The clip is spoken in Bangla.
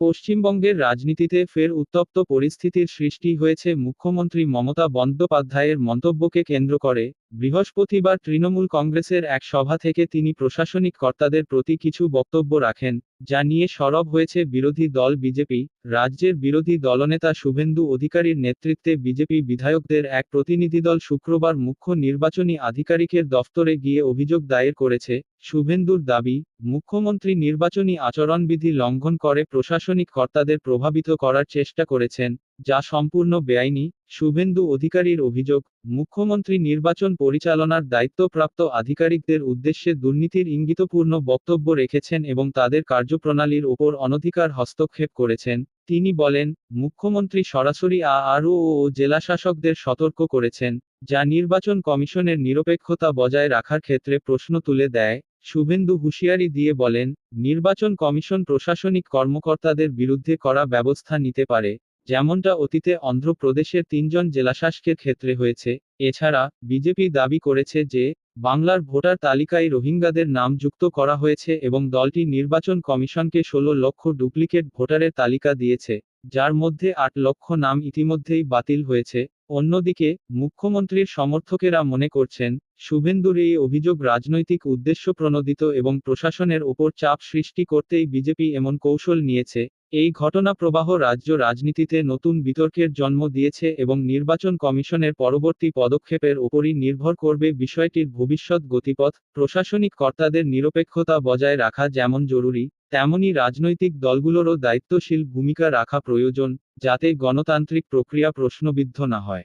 পশ্চিমবঙ্গের রাজনীতিতে ফের উত্তপ্ত পরিস্থিতির সৃষ্টি হয়েছে মুখ্যমন্ত্রী মমতা বন্দ্যোপাধ্যায়ের মন্তব্যকে কেন্দ্র করে বৃহস্পতিবার তৃণমূল কংগ্রেসের এক সভা থেকে তিনি প্রশাসনিক কর্তাদের প্রতি কিছু বক্তব্য রাখেন, যা নিয়ে সরব হয়েছে বিরোধী দল বিজেপি, রাজ্যের বিরোধী দলনেতা শুভেন্দু অধিকারীর নেতৃত্বে বিজেপি বিধায়কদের এক প্রতিনিধিদল শুক্রবার মুখ্য নির্বাচনী আধিকারিকের দফতরে গিয়ে অভিযোগ দায়ের করেছে, শুভেন্দুর দাবি, মুখ্যমন্ত্রী নির্বাচনী আচরণবিধি লঙ্ঘন করে প্রশাসনিক কর্তাদের প্রভাবিত করার চেষ্টা করেছেন। যা সম্পূর্ণ বেআইনি, শুভেন্দু অধিকারীর অভিযোগ, মুখ্যমন্ত্রী নির্বাচন পরিচালনার দায়িত্বপ্রাপ্ত আধিকারিকদের উদ্দেশ্যে দুর্নীতির ইঙ্গিতপূর্ণ বক্তব্য রেখেছেন এবং তাদের কার্যপ্রণালীর ওপর অনধিকার হস্তক্ষেপ করেছেন। তিনি বলেন, মুখ্যমন্ত্রী সরাসরি আরও ও জেলাশাসকদের সতর্ক করেছেন, যা নির্বাচন কমিশনের নিরপেক্ষতা বজায় রাখার ক্ষেত্রে প্রশ্ন তুলে দেয়। শুভেন্দু হুঁশিয়ারি দিয়ে বলেন, নির্বাচন কমিশন প্রশাসনিক কর্মকর্তাদের বিরুদ্ধে করা ব্যবস্থা নিতে পারে। যেমনটা অতীতে অন্ধ্রপ্রদেশের তিনজন জেলাশাসকের ক্ষেত্রে হয়েছে, এছাড়া বিজেপি দাবি করেছে যে, বাংলার ভোটার তালিকায় রোহিঙ্গাদের নাম যুক্ত করা হয়েছে এবং দলটি নির্বাচন কমিশনকে ষোলো লক্ষ ডুপ্লিকেট ভোটারের তালিকা দিয়েছে, যার মধ্যে আট লক্ষ নাম ইতিমধ্যেই বাতিল হয়েছে। অন্যদিকে, মুখ্যমন্ত্রীর সমর্থকেরা মনে করছেন, শুভেন্দুর এই অভিযোগ রাজনৈতিক উদ্দেশ্য প্রণোদিত এবং প্রশাসনের ওপর চাপ সৃষ্টি করতেই বিজেপি এমন কৌশল নিয়েছে। এই ঘটনা প্রবাহ রাজ্য রাজনীতিতে নতুন বিতর্কের জন্ম দিয়েছে এবং নির্বাচন কমিশনের পরবর্তী পদক্ষেপের ওপরই নির্ভর করবে বিষয়টির ভবিষ্যৎ গতিপথ। প্রশাসনিক কর্তাদের নিরপেক্ষতা বজায় রাখা যেমন জরুরি তেমনি রাজনৈতিক দলগুলোরও দায়িত্বশীল ভূমিকা রাখা প্রয়োজন যাতে গণতান্ত্রিক প্রক্রিয়া প্রশ্নবিদ্ধ না হয়।